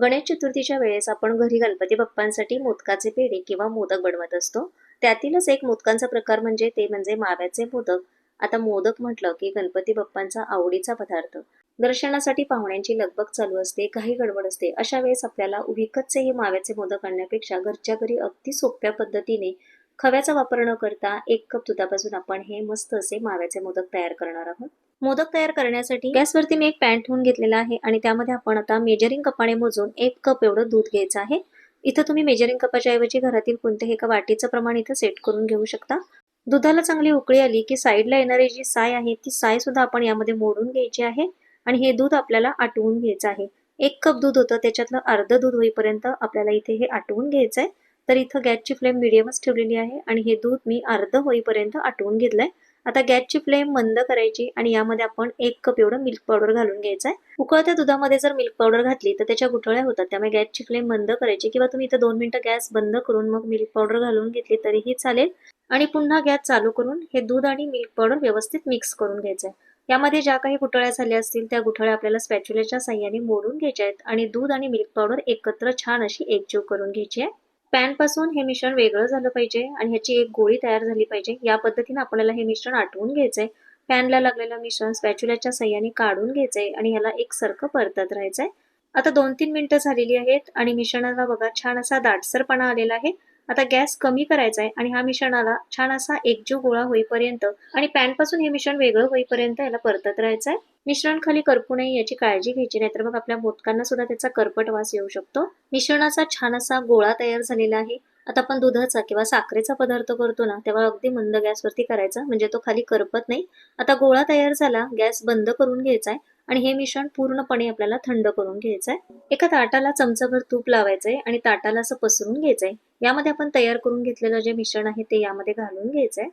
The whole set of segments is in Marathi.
गणेश चतुर्थीच्या वेळेस आपण घरी गणपती बाप्पांसाठी मोदकाचे पेढे किंवा मोदक बनवत असतो. त्यातीलच एक मोदकांचा प्रकार म्हणजे ते म्हणजे माव्याचे मोदक. आता मोदक म्हटलं की गणपती बाप्पांचा आवडीचा पदार्थ. दर्शनासाठी पाहुण्यांची लगबग चालू असते काही गडबड असते. अशा वेळेस आपल्याला विकतचे हे माव्याचे मोदक आणण्यापेक्षा घरच्या घरी अगदी सोप्या पद्धतीने खव्याचा वापर न करता एक कप दुधापासून आपण हे मस्त असे माव्याचे मोदक तयार करणार आहोत. मोदक तयार करण्यासाठी गॅसवरती मी एक पॅन ठेवून घेतलेला आहे आणि त्यामध्ये आपण आता मेजरिंग कपाने मोजून एक कप एवढं दूध घ्यायचं आहे. इथं तुम्ही मेजरिंग कपाच्या ऐवजी घरातील कोणत्याही एका वाटीचं प्रमाण इथं सेट करून घेऊ शकता. दुधाला चांगली उकळी आली की साईडला येणारी जी साय आहे ती साय सुद्धा आपण यामध्ये मोडून घ्यायची आहे आणि हे दूध आपल्याला आटवून घ्यायचं आहे. एक कप दूध होतं त्याच्यातलं अर्ध दूध होईपर्यंत आपल्याला इथे हे आटवून घ्यायचं आहे तर इथं गॅसची फ्लेम मिडियमच ठेवलेली आहे आणि हे दूध मी अर्ध होईपर्यंत आटवून घेतलंय. आता गॅसची फ्लेम मंद करायची आणि यामध्ये आपण एक कप एवढं मिल्क पावडर घालून घ्यायचं आहे उकळत्या दुधामध्ये जर मिल्क पावडर घातली तर त्याच्या गुठळ्या होतात. त्यामुळे गॅसची फ्लेम बंद करायची किंवा तुम्ही इथं दोन मिनिटं गॅस बंद करून मग मिल्क पावडर घालून घेतली तरीही चालेल. आणि पुन्हा गॅस चालू करून हे दूध आणि मिल्क पावडर व्यवस्थित मिक्स करून घ्यायचं आहे यामध्ये ज्या काही गुठळ्या झाल्या असतील त्या गुठळ्या आपल्याला स्पॅच्युलेच्या साह्याने मोडून घ्यायच्या आहेत. आणि दूध आणि मिल्क पावडर एकत्र छान अशी एकजीव करून घ्यायची आहे. पॅनपासून हे मिश्रण वेगळं झालं पाहिजे आणि ह्याची एक गोळी तयार झाली पाहिजे. या पद्धतीने आपल्याला हे मिश्रण आटवून घ्यायचंय. पॅनला लागलेलं मिश्रण स्पॅच्युलाच्या सह्याने काढून घ्यायचंय आणि ह्याला एकसारखं परतत राहायचंय. आता दोन तीन मिनिटं झालेली आहेत आणि मिश्रणाला बघा छान असा दाटसरपणा आलेला आहे. आता गॅस कमी करायचा आहे आणि हा मिश्रणाला छान असा एकजीव गोळा होईपर्यंत आणि पॅनपासून हे मिश्रण वेगळं होईपर्यंत याला परतत राहायचं आहे मिश्रण खाली करपू नये याची काळजी घ्यायची नाही तर मग आपल्या मोदकांना सुद्धा त्याचा करपट वास येऊ शकतो. मिश्रणाचा छान असा गोळा तयार झालेला आहे. आता आपण दुधाचा किंवा साखरेचा पदार्थ करतो ना तेव्हा अगदी मंद गॅसवरती करायचा म्हणजे तो खाली करपत नाही. आता गोळा तयार झाला गॅस बंद करून घ्यायचा आहे आणि हे मिश्रण पूर्णपणे आपल्याला थंड करून घ्यायचं आहे एका ताटाला चमचाभर तूप लावायचंय आणि ताटाला असं पसरून घ्यायचंय. यामध्ये आपण तयार करून घेतलेलं जे मिश्रण आहे ते यामध्ये घालून घ्यायचंय.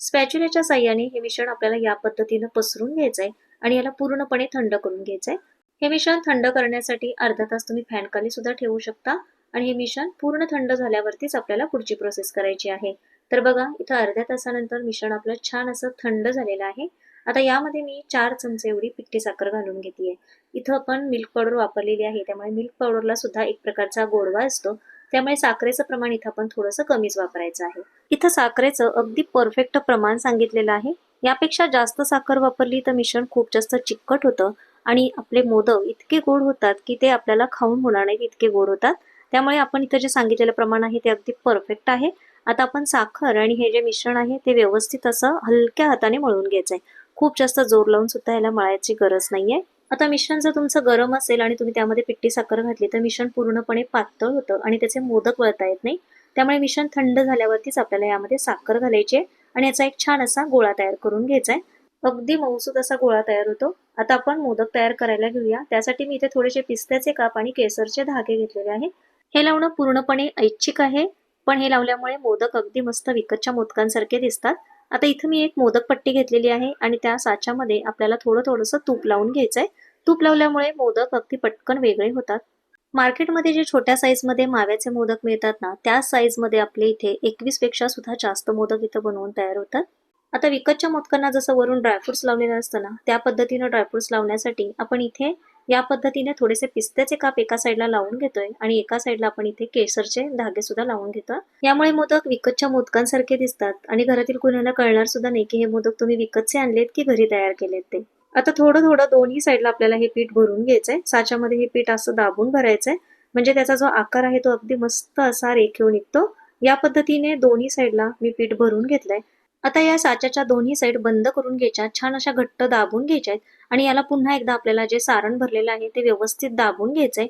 स्पॅच्युलेच्या साह्याने हे मिश्रण आपल्याला या पद्धतीनं पसरून घ्यायचंय आणि याला पूर्णपणे थंड करून घ्यायचंय. हे मिश्रण थंड करण्यासाठी अर्धा तास तुम्ही फॅन खाली सुद्धा ठेवू शकता आणि हे मिश्रण पूर्ण थंड झाल्यावरतीच आपल्याला पुढची प्रोसेस करायची आहे. तर बघा इथं अर्ध्या तासानंतर मिश्रण आपलं छान असं थंड झालेलं आहे. आता यामध्ये मी चार चमचे एवढी पिठी साखर घालून घेतली इथं आपण मिल्क पावडर वापरलेली आहे त्यामुळे मिल्क पावडरला सुद्धा एक प्रकारचा गोडवा असतो. त्यामुळे साखरेचं प्रमाण इथं आपण थोडंसं कमीच वापरायचं आहे. इथं साखरेचं अगदी परफेक्ट प्रमाण सांगितलेलं आहे. यापेक्षा जास्त साखर वापरली तर मिश्रण खूप जास्त चिकट होतं आणि आपले मोदक इतके गोड होतात की ते आपल्याला खाऊन होणार नाहीत इतके गोड होतात. त्यामुळे आपण इथं जे सांगितलेलं प्रमाण आहे ते अगदी परफेक्ट आहे. आता आपण साखर आणि हे जे मिश्रण आहे ते व्यवस्थित असं हलक्या हाताने मळून घ्यायचं आहे खूप जास्त जोर लावून सुद्धा याला मळायची गरज नाहीये. आता मिश्रण जर तुमचं गरम असेल आणि तुम्ही त्यामध्ये पिट्टी साखर घातली तर मिश्रण पूर्णपणे पातळ होतं आणि त्याचे मोदक वळता येत नाही. त्यामुळे मिश्रण थंड झाल्यावरतीच आपल्याला यामध्ये साखर घालायची आहे आणि याचा एक छान असा गोळा तयार करून घ्यायचा आहे. अगदी मऊसूद असा गोळा तयार होतो. आता आपण मोदक तयार करायला घेऊया. त्यासाठी मी इथे थोडेसे पिस्त्याचे काप आणि केसरचे धागे घेतलेले आहे हे लावणं पूर्णपणे ऐच्छिक आहे पण हे लावल्यामुळे मोदक अगदी मस्त विकतच्या मोदकांसारखे दिसतात. आता इथं मी एक मोदक पट्टी घेतलेली आहे आणि त्या साच्यामध्ये आपल्याला थोडं थोडंसं तूप लावून घ्यायचंय. तूप लावल्यामुळे मोदक अगदी पटकन वेगळे होतात. मार्केटमध्ये जे छोट्या साईजमध्ये माव्याचे मोदक मिळतात ना त्या साईजमध्ये आपले इथे एकवीसपेक्षा सुद्धा जास्त मोदक इथं बनवून तयार होतात. आता विकतच्या मोदकांना जसं वरून ड्रायफ्रुट्स लावलेलं असतं ना त्या पद्धतीनं ड्रायफ्रुट्स लावण्यासाठी आपण इथे या पद्धतीने थोडेसे पिस्त्याचे काप एका साईडला लावून घेतोय आणि एका साईडला आपण इथे केसरचे धागे सुद्धा लावून घेतोय. यामुळे मोदक विकतच्या मोदकांसारखे दिसतात आणि घरातील कुणाला कळणार सुद्धा नाही की हे मोदक तुम्ही विकतचे आणलेत की घरी तयार केलेत ते. आता थोडं थोडं दोन्ही साईडला आपल्याला हे पीठ भरून घ्यायचंय. साच्यामध्ये हे पीठ असं दाबून भरायचंय. म्हणजे त्याचा जो आकार आहे तो अगदी मस्त असा रेखीव निघतो. या पद्धतीने दोन्ही साईडला मी पीठ भरून घेतलंय. आता या साच्याच्या दोन्ही साईड बंद करून घ्यायच्या छान अशा घट्ट दाबून घ्यायच्या आहेत. आणि याला पुन्हा एकदा आपल्याला जे सारण भरलेलं आहे ते व्यवस्थित दाबून घ्यायचंय.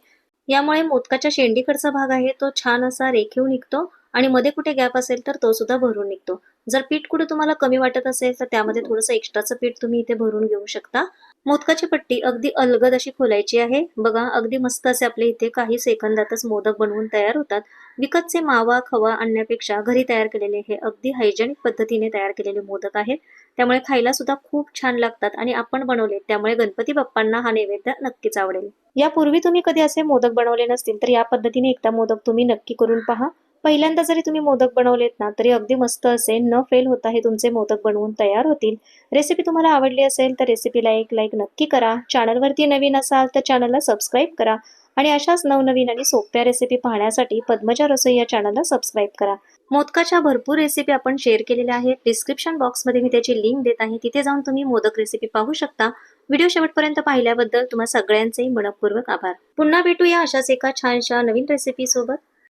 यामुळे मोदकाच्या शेंडीकडचा भाग आहे तो छान असा रेखीव निघतो आणि मध्ये कुठे गॅप असेल तर तो सुद्धा भरून निघतो. जर पीठ कुठे तुम्हाला कमी वाटत असेल तर त्यामध्ये थोडंसं एक्स्ट्राचं पीठ तुम्ही इथे भरून घेऊ शकता. मोदकाची पट्टी अगदी अलगद अशी खोलायची आहे. बघा अगदी मस्त असे आपले इथे काही सेकंदातच मोदक बनवून तयार होतात. विकतचे मावा खवा आणण्यापेक्षा घरी तयार केलेले हे अगदी हायजेनिक पद्धतीने तयार केलेले मोदक आहेत. त्यामुळे खायला सुद्धा खूप छान लागतात आणि आपण बनवले त्यामुळे गणपती बाप्पांना हा नैवेद्य नक्कीच आवडेल. यापूर्वी तुम्ही कधी असे मोदक बनवले नसतील तर या पद्धतीने एकदा मोदक तुम्ही नक्की करून पहा. पहिल्यांदा जरी तुम्ही मोदक बनवलेत ना तरी अगदी मस्त असे न फेल होता हे तुमचे मोदक बनवून तयार होतील. रेसिपी तुम्हाला आवडली असेल तर रेसिपीला एक लाईक नक्की करा. चॅनलवरती नवीन असाल तर चॅनलला सबस्क्राईब करा. आणि अशाच नवनवीन आणि सोप्या रेसिपी पाहण्यासाठी पद्मजा रसोई या चॅनलला सबस्क्राईब करा. मोदकाच्या भरपूर रेसिपी आपण शेअर केलेल्या आहेत. डिस्क्रिप्शन बॉक्समध्ये मी त्याची लिंक देत आहे. तिथे जाऊन तुम्ही मोदक रेसिपी पाहू शकता. व्हिडिओ शेवटपर्यंत पाहिल्याबद्दल तुम्हा सगळ्यांचे मनपूर्वक आभार. पुन्हा भेटूया अशाच एका छानशा नवीन रेसिपी सोबत.